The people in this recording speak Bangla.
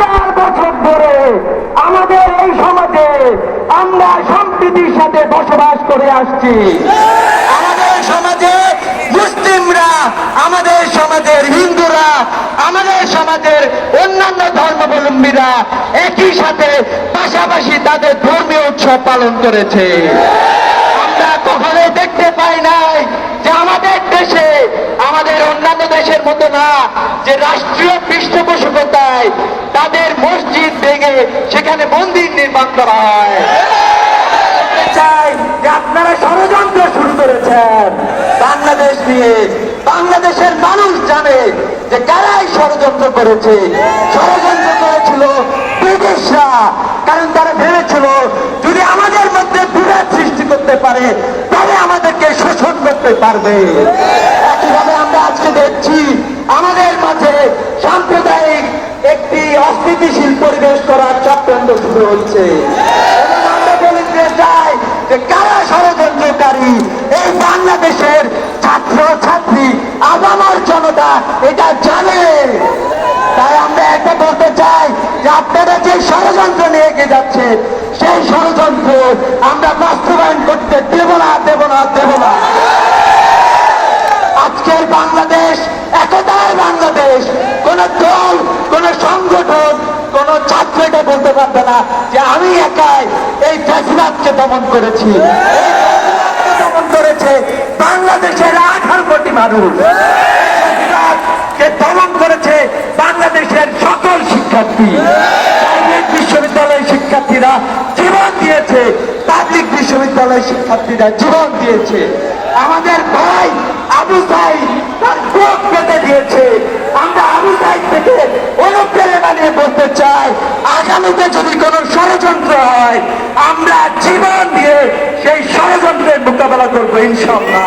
হাজার বছর ধরে আমাদের এই সমাজে আমরা সম্প্রীতির সাথে বসবাস করে আসছি। আমাদের সমাজে মুসলিমরা, আমাদের সমাজের হিন্দুরা, আমাদের সমাজের অন্যান্য ধর্মাবলম্বীরা একই সাথে পাশাপাশি তাদের ধর্মীয় উৎসব পালন করেছে। আমরা কখনোই দেখতে পাই নাই যে আমাদের দেশে, আমাদের অন্যান্য দেশের মতো না, যে রাষ্ট্রীয় পৃষ্ঠপোষকতায় তাদের মসজিদ ভেঙে সেখানে মন্দির নির্মাণ করা হয়। চাই যে আপনারা ষড়যন্ত্র শুরু করেছেন। বাংলাদেশ নিয়ে বাংলাদেশের মানুষ জানে যে কারাই ষড়যন্ত্র করেছে। ষড়যন্ত্র করেছিল ব্রিটিশরা, কারণ তারা ভেবেছিল যদি আমাদের মধ্যে বিভেদ সৃষ্টি করতে পারে, তবে আমাদেরকে শোষণ করতে পারবে। অস্থিতিশীল পরিবেশ করার চক্রান্ত শুরু হচ্ছে আমরা কারা ষড়যন্ত্রকারী, এই বাংলাদেশের ছাত্র ছাত্রী আগামার জনতা এটা জানে। তাই আমরা একটা বলতে চাই যে আপনারা যে ষড়যন্ত্র নিয়ে এগিয়ে যাচ্ছেন, সেই ষড়যন্ত্র আমরা বাস্তবায়ন করতে দেব বাংলাদেশ, কোন দল, কোন সংগঠন, কোন ছাত্র এটা বলতে পারবে না যে আমি একাই এই ফ্যাসিবাদকে দমন করেছি। দমন করেছে বাংলাদেশের আঠারো কোটি মানুষ। দমন করেছে বাংলাদেশের সকল শিক্ষার্থী। বিশ্ববিদ্যালয়ের শিক্ষার্থীরা জীবন দিয়েছে, পাবলিক বিশ্ববিদ্যালয়ের শিক্ষার্থীরা জীবন দিয়েছে। আমাদের ভাই আবু সাইদ তার চোখ দিয়েছে। অনুপ্রেরণা নিয়ে বলতে চাই, আগামীতে যদি কোনো ষড়যন্ত্র হয়, আমরা জীবন দিয়ে সেই ষড়যন্ত্রের মোকাবেলা করব ইনশাল্লাহ